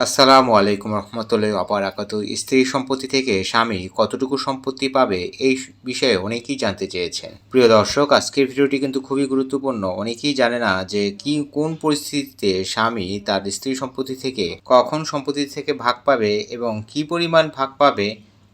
আসসালামু আলাইকুম রহমতুল্লাহ অপরাকাত স্ত্রী সম্পত্তি থেকে স্বামী কতটুকু সম্পত্তি পাবে এই বিষয়ে অনেকেই জানতে চেয়েছেন। প্রিয় দর্শক, আজকের ভিডিওটি কিন্তু খুবই গুরুত্বপূর্ণ। অনেকেই জানে না যে কি কোন পরিস্থিতিতে স্বামী তার স্ত্রী সম্পত্তি থেকে কখন সম্পত্তি থেকে ভাগ পাবে এবং কি পরিমাণ ভাগ পাবে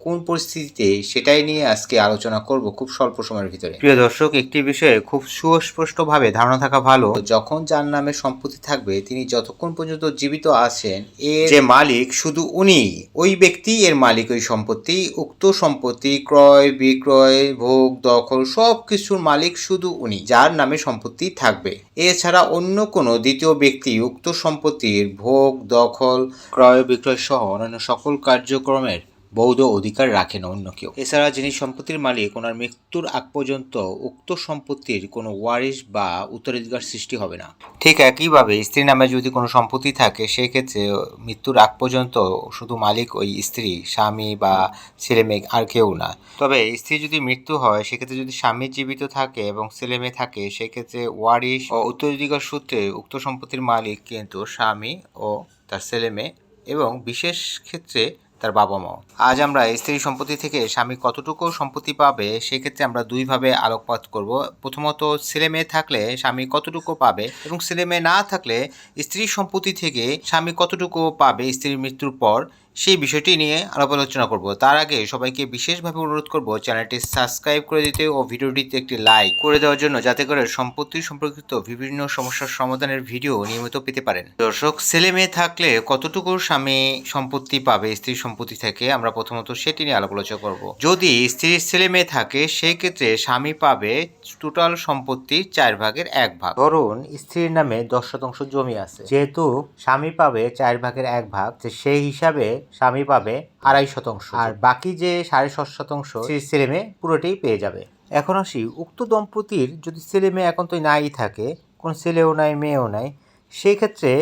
কোন পরিস্থিতিতে সেটাই নিয়ে আজকে আলোচনা করব খুব স্বল্প সময়ের ভিতরে। প্রিয় দর্শক একটি বিষয়ে খুব সুস্পষ্টভাবে ধারণা থাকা ভালো। যখন যার নামে সম্পত্তি থাকবে তিনি যতক্ষণ পর্যন্ত জীবিত আছেন এর যে মালিক শুধু উনি ওই ব্যক্তি এর মালিক ওই সম্পত্তি উক্ত সম্পত্তি ক্রয় বিক্রয় ভোগ দখল সব কিছুর মালিক শুধু উনি যার নামে সম্পত্তি থাকবে। এছাড়া অন্য কোনো দ্বিতীয় ব্যক্তি উক্ত সম্পত্তির ভোগ দখল ক্রয় বিক্রয় সহ অন্যান্য সকল কার্যক্রমের বৌদ্ধ অধিকার রাখেন অন্য কেউ। এছাড়া যিনি সম্পত্তির মালিক, ওনার মৃত্যুর আগ পর্যন্ত উক্ত সম্পত্তির কোনো ওয়ারিশ বা উত্তরাধিকার সৃষ্টি হবে না। ঠিক একইভাবে স্ত্রীর নামে যদি কোনো সম্পত্তি থাকে, সেক্ষেত্রে মৃত্যুর আগ পর্যন্ত শুধু মালিক ওই স্ত্রী, স্বামী বা ছেলে মেয়ে আর কেউ না। তবে স্ত্রী যদি মৃত্যু হয়, সেক্ষেত্রে যদি স্বামী জীবিত থাকে এবং ছেলে মেয়ে থাকে, সেক্ষেত্রে ওয়ারিশ ও উত্তরাধিকার সূত্রে উক্ত সম্পত্তির মালিক কিন্তু স্বামী ও তার ছেলে মেয়ে এবং বিশেষ ক্ষেত্রে তার বাবা মাও আজ আমরা স্ত্রী সম্পত্তি থেকে স্বামী কতটুকু সম্পত্তি পাবে, সেক্ষেত্রে আমরা দুইভাবে আলোকপাত করব। প্রথমত, ছেলে মেয়ে থাকলে স্বামী কতটুকু পাবে এবং ছেলে মেয়ে না থাকলে স্ত্রী সম্পত্তি থেকে স্বামী কতটুকু পাবে স্ত্রীর মৃত্যুর পর? সেই বিষয়টি নিয়ে আলাপ আলোচনা করব। তার আগে সবাইকে বিশেষভাবে অনুরোধ করব চ্যানেলটি সাবস্ক্রাইব করে দিতে ও ভিডিওটিতে একটি লাইক করে দেওয়ার জন্য যাতে করে সম্পত্তি সম্পর্কিত বিভিন্ন সমস্যার সমাধানের ভিডিও নিয়মিত পেতে পারেন। দর্শক, ছেলে মেয়ে থাকলে কতটুকু স্বামী সম্পত্তি পাবে স্ত্রীর সম্পত্তি থেকে আমরা প্রথমত সেটি নিয়ে আলাপ আলোচনা করব। যদি স্ত্রীর ছেলে মেয়ে থাকে সেই ক্ষেত্রে স্বামী পাবে টোটাল সম্পত্তির চার ভাগের এক ভাগ। ধরুন, স্ত্রীর নামে দশ শতাংশ জমি আছে। যেহেতু স্বামী পাবে চার ভাগের এক ভাগ সেই হিসাবে স্বামী পাবে আড়াই শতাংশ। আর বাকি যে সাড়ে সাত শতাংশ সেই ছেলে মেয়ে পুরোটাই পেয়ে যাবে। এখন আসি উক্ত দম্পতির যদি ছেলে মেয়ে এখন তো নাই থাকে কোন ছেলেও নাই মেয়েও নাই সেই ক্ষেত্রে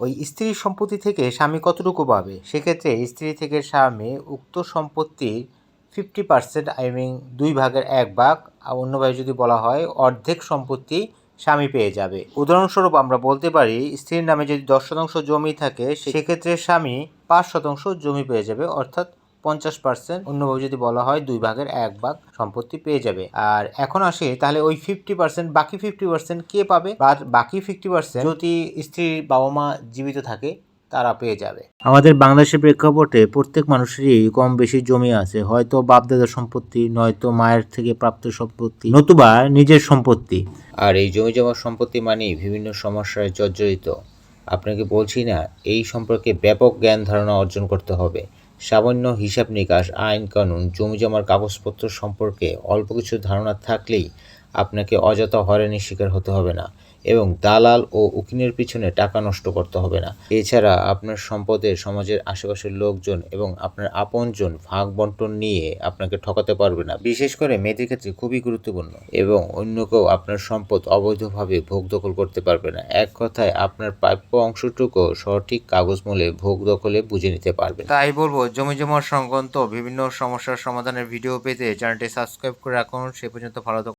ওই স্ত্রীর সম্পত্তি থেকে স্বামী কতটুকু পাবে? সেক্ষেত্রে স্ত্রী থেকে স্বামী উক্ত সম্পত্তির ফিফটি পার্সেন্ট আই মিন দুই ভাগের এক ভাগ আর অন্যভাবে যদি বলা হয় অর্ধেক সম্পত্তি স্বামী পেয়ে যাবে। উদাহরণস্বরূপ আমরা বলতে পারি, স্ত্রীর নামে যদি দশ শতাংশ জমি থাকে সেক্ষেত্রে স্বামী পাঁচ শতাংশ জমি পেয়ে যাবে, অর্থাৎ পঞ্চাশ পার্সেন্ট। অন্যভাবে যদি বলা হয়, দুই ভাগের এক ভাগ সম্পত্তি পেয়ে যাবে। আর এখন আসে, তাহলে ওই ফিফটি পার্সেন্ট বাকি ফিফটি পার্সেন্ট কে পাবে? বাকি ফিফটি পার্সেন্ট যদি স্ত্রীর বাবা মা জীবিত থাকে তারা পেয়ে যাবে। আমাদের বাংলাদেশের প্রেক্ষাপটে প্রত্যেক মানুষেরই কম বেশি জমি আছে। হয়তো বাপদাদার সম্পত্তি নয়তো মায়ের থেকে প্রাপ্ত সম্পত্তি নতুবা নিজের সম্পত্তি। আর এই জমি জমার সম্পত্তি মানেই বিভিন্ন সমস্যায় জর্জরিত। আপনাকে বলছি না এই সম্পর্কে ব্যাপক জ্ঞান ধারণা অর্জন করতে হবে। সামান্য হিসাব নিকাশ আইন কানুন জমি জমার কাগজপত্র সম্পর্কে অল্প কিছু ধারণা থাকলেই আপনাকে অযথা হয়রানির শিকার হতে হবে না। এবং দালাল ও উকিলের পিছনে টাকা নষ্ট করতে হবে না। এছাড়া আপনার সম্পদের সমাজের আশেপাশের লোকজন এবং আপনার আপনজন ভাগ বন্টন নিয়ে আপনাকে ঠকাতে পারবে না। বিশেষ করে মেয়েদের ক্ষেত্রে খুবই গুরুত্বপূর্ণ এবং অন্য কেউ আপনার সম্পদ অবৈধভাবে ভোগ দখল করতে পারবে না। এক কথায়, আপনার প্রাপ্য অংশটুকু সঠিক কাগজ মূলে ভোগ দখলে বুঝে নিতে পারবেন। তাই বলব, জমি জমার সংক্রান্ত বিভিন্ন সমস্যার সমাধানের ভিডিও পেতে চ্যানেলটি সাবস্ক্রাইব করে রাখুন। সে পর্যন্ত ভালো।